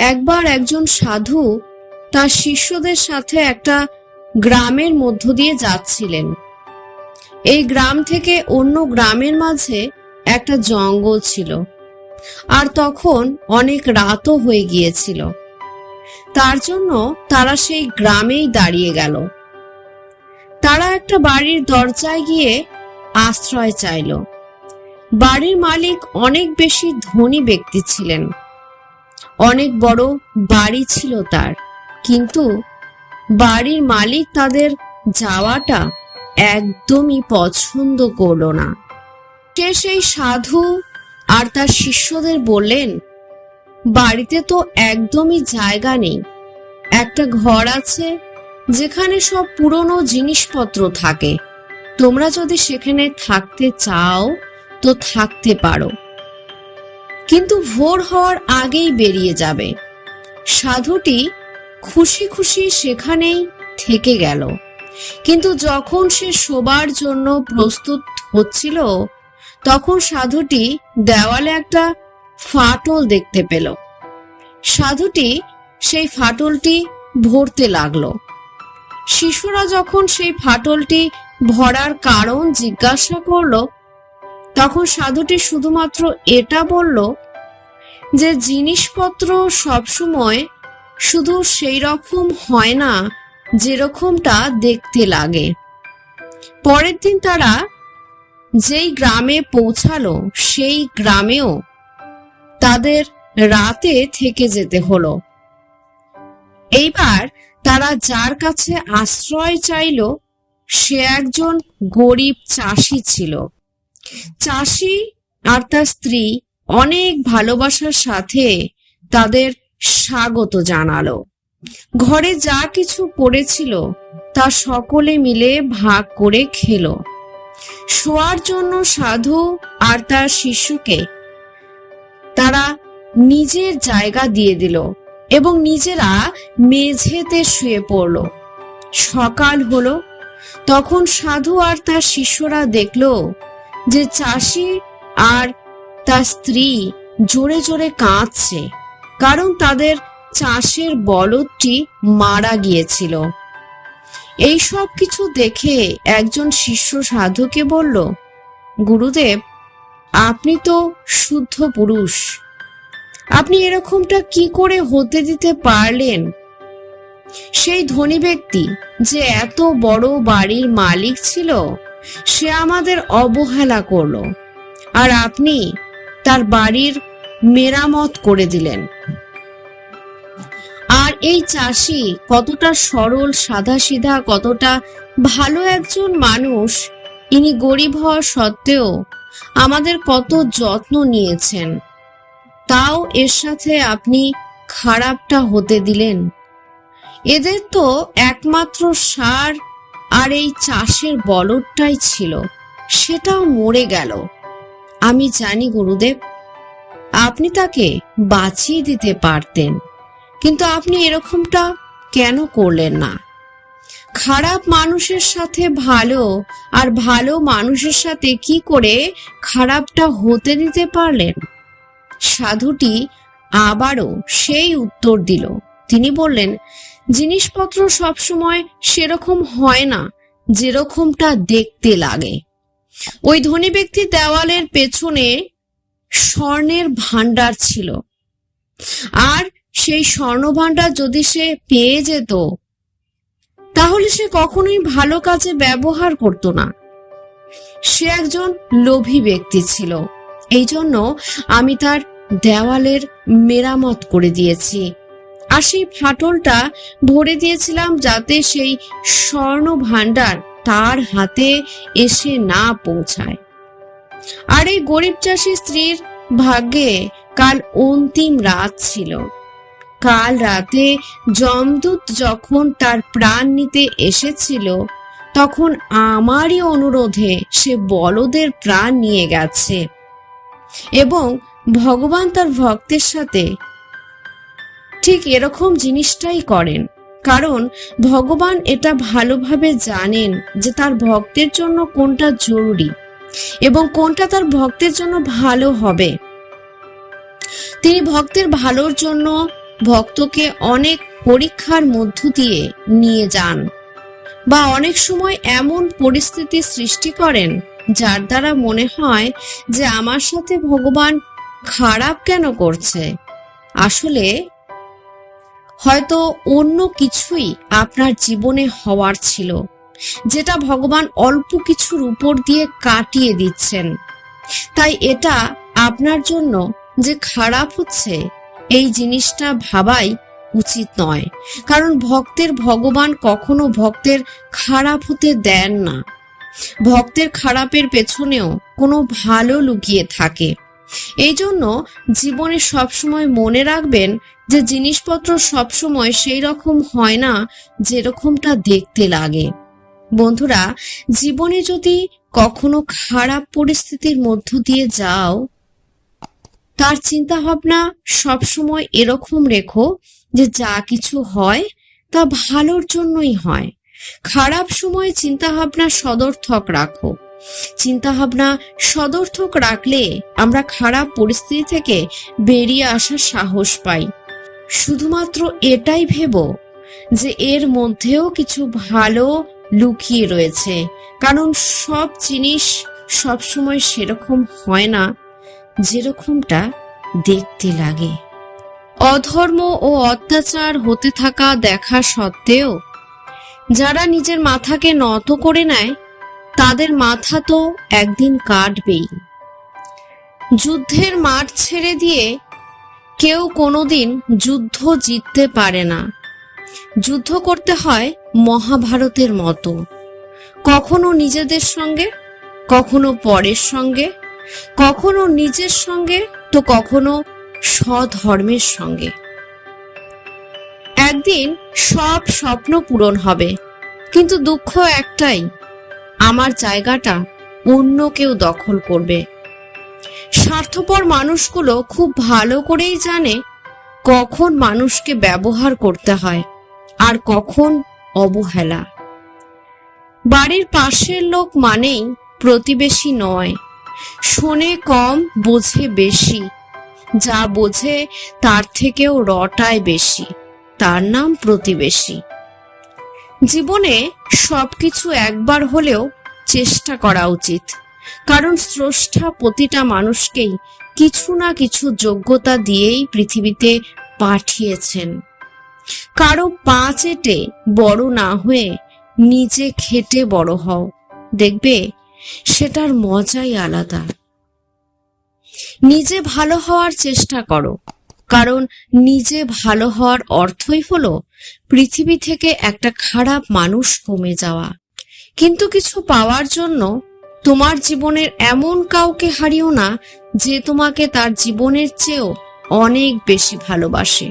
একবার একজন সাধু তার শিষ্যদের সাথে একটা গ্রামের মধ্য দিয়ে যাচ্ছিলেন। এই গ্রাম থেকে অন্য গ্রামের মাঝে একটা জঙ্গল ছিল আর তখন অনেক রাতও হয়ে গিয়েছিল। তার জন্য তারা সেই গ্রামেই দাঁড়িয়ে গেল। তারা একটা বাড়ির দরজায় গিয়ে আশ্রয় চাইল। বাড়ির মালিক অনেক বেশি ধনী ব্যক্তি ছিলেন। অনেক বড় বাড়ি ছিল তার। কিন্তু বাড়ির মালিক তাদের যাওয়াটা একদমই পছন্দ করল না। সে সেই সাধু আর তার শিষ্যদের বললেন, বাড়িতে তো একদমই জায়গা নেই। একটা ঘর আছে যেখানে সব পুরনো জিনিসপত্র থাকে। তোমরা যদি সেখানে থাকতে চাও, তো থাকতে পারো। কিন্তু ভোর হওয়ার আগেই বেরিয়ে যাবে। সাধুটি খুশি খুশি সেখানেই থেকে গেল। কিন্তু যখন সে শোবার জন্য প্রস্তুত হচ্ছিল, তখন সাধুটি দেওয়ালে একটা ফাটল দেখতে পেল। সাধুটি সেই ফাটলটি ভরতে লাগল। শিশুরা যখন সেই ফাটলটি ভরার কারণ জিজ্ঞাসা করল তখন সাধুটি শুধুমাত্র এটা বলল যে জিনিসপত্র সবসময় শুধু সেই রকম হয় না, যেরকমটা দেখতে লাগে। পরের দিন তারা যেই গ্রামে পৌঁছালো, সেই গ্রামেও তাদের রাতে থেকে যেতে হলো। এইবার তারা যার কাছে আশ্রয় চাইল, সে একজন গরিব চাষি ছিল। চাষি আর তার স্ত্রী অনেক ভালোবাসার সাথে তাদের স্বাগত জানালো। ঘরে যা কিছু পড়েছিল তা সকলে মিলে ভাগ করে খেলো। শোয়ার জন্য সাধু আর তার শিশুকে তারা নিজের জায়গা দিয়ে দিল এবং নিজেরা মেঝেতে শুয়ে পড়ল। সকাল হলো, তখন সাধু আর তার শিষ্যরা দেখল যে চাষি আর তার স্ত্রী জোরে জোরে কাঁদছে, কারণ তাদের চাষের বলদটি মারা গিয়েছিল। এই সব কিছু দেখে একজন শিষ্য সাধুকে বলল, গুরুদেব, আপনি তো শুদ্ধ পুরুষ। আপনি এরকমটা কি করে হতে দিতে পারলেন? সেই ধনী ব্যক্তি যে এত বড় বাড়ির মালিক ছিল সে আমাদের অবহেলা করল। আর আপনি তার বাড়ির মেরামত করে দিলেন। আর এই চাষি কতটা সরল, সাদাসিধা, কতটা ভালো একজন মানুষ, ইনি গরিব হওয়া সত্ত্বেও আমাদের কত যত্ন নিয়েছেন। তাও এর সাথে আপনি খারাপটা হতে দিলেন। এদের তো একমাত্র সার আর এই চাষের বলদটাই ছিল, সেটাও মরে গেল। আমি জানি, গুরুদেব, আপনি তাকে বাঁচিয়ে দিতে পারতেন, কিন্তু আপনি এরকমটা কেন করলেন না? খারাপ মানুষের সাথে ভালো আর ভালো মানুষের সাথে কি করে খারাপটা হতে দিতে পারলেন? সাধুটি আবারও সেই উত্তর দিল। তিনি বললেন জিনিসপত্র সবসময় সেরকম হয় না, যেরকমটা দেখতে লাগে। ওই ধনী ব্যক্তি দেওয়ালের পেছনে স্বর্ণের ভান্ডার ছিল। আর সেই স্বর্ণ ভান্ডার যদি সে পেয়ে যেত, তাহলে সে কখনোই ভালো কাজে ব্যবহার করত না। সে একজন লোভী ব্যক্তি ছিল। এই জন্য আমি তার দেওয়ালের মেরামত করে দিয়েছি। আর সেই ফাটলটা ভরে দিয়েছিলাম যাতে সেই স্বর্ণ ভান্ডার তার হাতে এসে না পৌঁছায়। আর এই গরিব চাষী স্ত্রীর ভাগ্যে কাল অন্তিম রাত ছিল। কাল রাতে যমদূত যখন তার প্রাণ নিতে এসেছিল, তখন আমারই অনুরোধে সে বলদের প্রাণ নিয়ে গেছে। এবং ভগবান তার ভক্তের সাথে ঠিক এরকম জিনিসটাই করেন। কারণ ভগবান এটা ভালোভাবে জানেন যে তার ভক্তের জন্য কোনটা জরুরি এবং কোনটা তার ভক্তের জন্য ভালো হবে। তিনি ভক্তের ভালোর জন্য ভক্তকে অনেক পরীক্ষার মধ্য দিয়ে নিয়ে যান বা অনেক সময় এমন পরিস্থিতি সৃষ্টি করেন যার দ্বারা মনে হয় যে আমার সাথে ভগবান খারাপ কেন করছে। আসলে হয়তো অন্য কিছুই আপনার জীবনে হওয়ার ছিল, যেটা ভগবান অল্প কিছুর উপর দিয়ে কাটিয়ে দিচ্ছেন। তাই এটা আপনার জন্য যে খারাপ হচ্ছে, এই জিনিসটা ভাবাই উচিত নয়। কারণ ভক্তের ভগবান কখনো ভক্তের খারাপ হতে দেন না। ভক্তের খারাপের পেছনেও কোনো ভালো লুকিয়ে থাকে। এই জন্য জীবনে সবসময় মনে রাখবেন যে জিনিসপত্র সবসময় সেই রকম হয় না যেরকমটা দেখতে লাগে। বন্ধুরা, জীবনে যদি কখনো খারাপ পরিস্থিতির মধ্য দিয়ে যাও, তার চিন্তা ভাবনা সবসময় এরকম রেখো যে যা কিছু হয় তা ভালোর জন্যই হয়। খারাপ সময় চিন্তা ভাবনা সদর্থক রাখো। চিন্তা ভাবনা সদর্থক রাখলে আমরা খারাপ পরিস্থিতি থেকে বেরিয়ে আসার সাহস পাই। শুধুমাত্র এটাই ভেবো যে এর মধ্যেও কিছু ভালো লুকিয়ে রয়েছে। কারণ সব জিনিস সবসময় সেরকম হয় না, যেরকমটা দেখতে লাগে। অধর্ম ও অত্যাচার হতে থাকা দেখা সত্ত্বেও যারা নিজের মাথাকে নত করে নেয়, তাদের মাথা তো একদিন কাটবেই। যুদ্ধের মাঠ ছেড়ে দিয়ে কেউ কোনোদিন যুদ্ধ জিততে পারে না। যুদ্ধ করতে হয় মহাভারতের মতো। কখনো নিজেদের সঙ্গে, কখনো পরের সঙ্গে, কখনো নিজের সঙ্গে, তো কখনো স্বধর্মের সঙ্গে। একদিন সব স্বপ্ন পূরণ হবে, কিন্তু দুঃখ একটাই, আমার জায়গাটা অন্য কেউ দখল করবে। স্বার্থপর মানুষগুলো খুব ভালো করেই জানে কখন মানুষকে ব্যবহার করতে হয় আর কখন অবহেলা। বাড়ির পাশের লোক মানেই প্রতিবেশী নয়। শোনে কম, বোঝে বেশি। যা বোঝে তার থেকেও রটায় বেশি। তার নাম প্রতিবেশী। জীবনে সবকিছু একবার হলেও চেষ্টা করা উচিত। কারণ স্রষ্টা প্রতিটা মানুষকেই কিছু না কিছু যোগ্যতা দিয়েই পৃথিবীতে পাঠিয়েছেন। কারও পা চেটে বড় না হয়ে নিজে খেটে বড় হও। দেখবে, সেটার মজাই আলাদা। নিজে ভালো হওয়ার চেষ্টা করো। কারণ নিজে ভালো হওয়ার অর্থই হলো পৃথিবী থেকে একটা খারাপ মানুষ কমে যাওয়া। কিন্তু কিছু পাওয়ার জন্য তোমার জীবনের এমন কাউকে হারিও না যে তোমাকে তার জীবনের চেয়েও অনেক বেশি ভালোবাসে।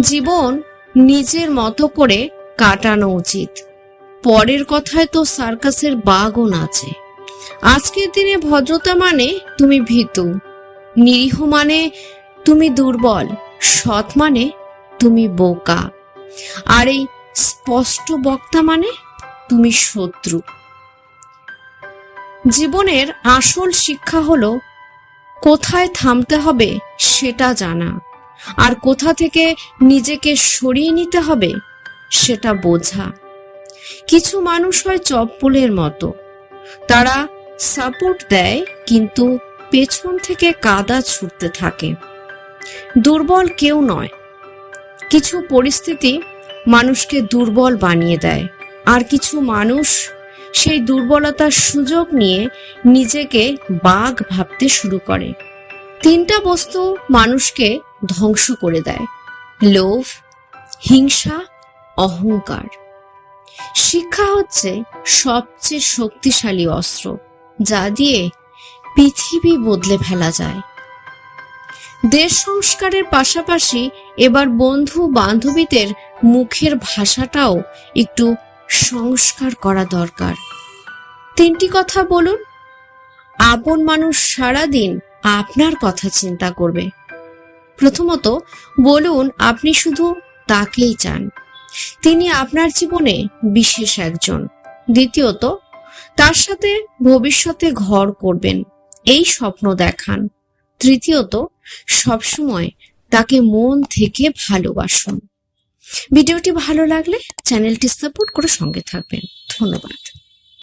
জীবন নিজের মতো করে কাটানো উচিত। পরের কথায় তো সার্কাসের বাঘও আছে আজকের দিনে ভদ্রতা মানে তুমি ভীতু, নিরীহ মানে তুমি দুর্বল, সৎ মানে তুমি বোকা, আর এই স্পষ্ট বক্তা মানে তুমি শত্রু। জীবনের আসল শিক্ষা হলো, কোথায় থামতে হবে সেটা জানা। আর কোথা থেকে নিজেকে সরিয়ে নিতে হবে সেটা বোঝা। কিছু মানুষ হয় চপ্পলের মতো। তারা সাপোর্ট দেয়, কিন্তু পেছন থেকে কাদা ছুটতে থাকে। দুর্বল কেউ নয়। কিছু পরিস্থিতি মানুষকে দুর্বল বানিয়ে দেয়। আর কিছু মানুষ সেই দুর্বলতার সুযোগ নিয়ে নিজেকে বাঘ ভাবতে শুরু করে। তিনটা বস্তু মানুষকে ধ্বংস করে দেয়, লোভ, হিংসা, অহংকার। শিক্ষা হচ্ছে সবচেয়ে শক্তিশালী অস্ত্র, যা দিয়ে পৃথিবী বদলে ফেলা যায়। দেশ সংস্কারের পাশাপাশি এবার বন্ধু বান্ধবীদের মুখের ভাষাটাও একটু সংস্কার করা দরকার। তিনটি কথা বলুন। আপন মানুষ সারাদিন আপনার কথা চিন্তা করবে। প্রথমত, বলুন, আপনি শুধু তাকেই চান। তিনি আপনার জীবনে বিশেষ একজন। দ্বিতীয়ত, তার সাথে ভবিষ্যতে ঘর করবেন। এই স্বপ্ন দেখান। তৃতীয়ত, সবসময় তাকে মন থেকে ভালোবাসুন। ভিডিওটি ভালো লাগলে চ্যানেলটি সাপোর্ট করে সঙ্গে থাকবেন। ধন্যবাদ।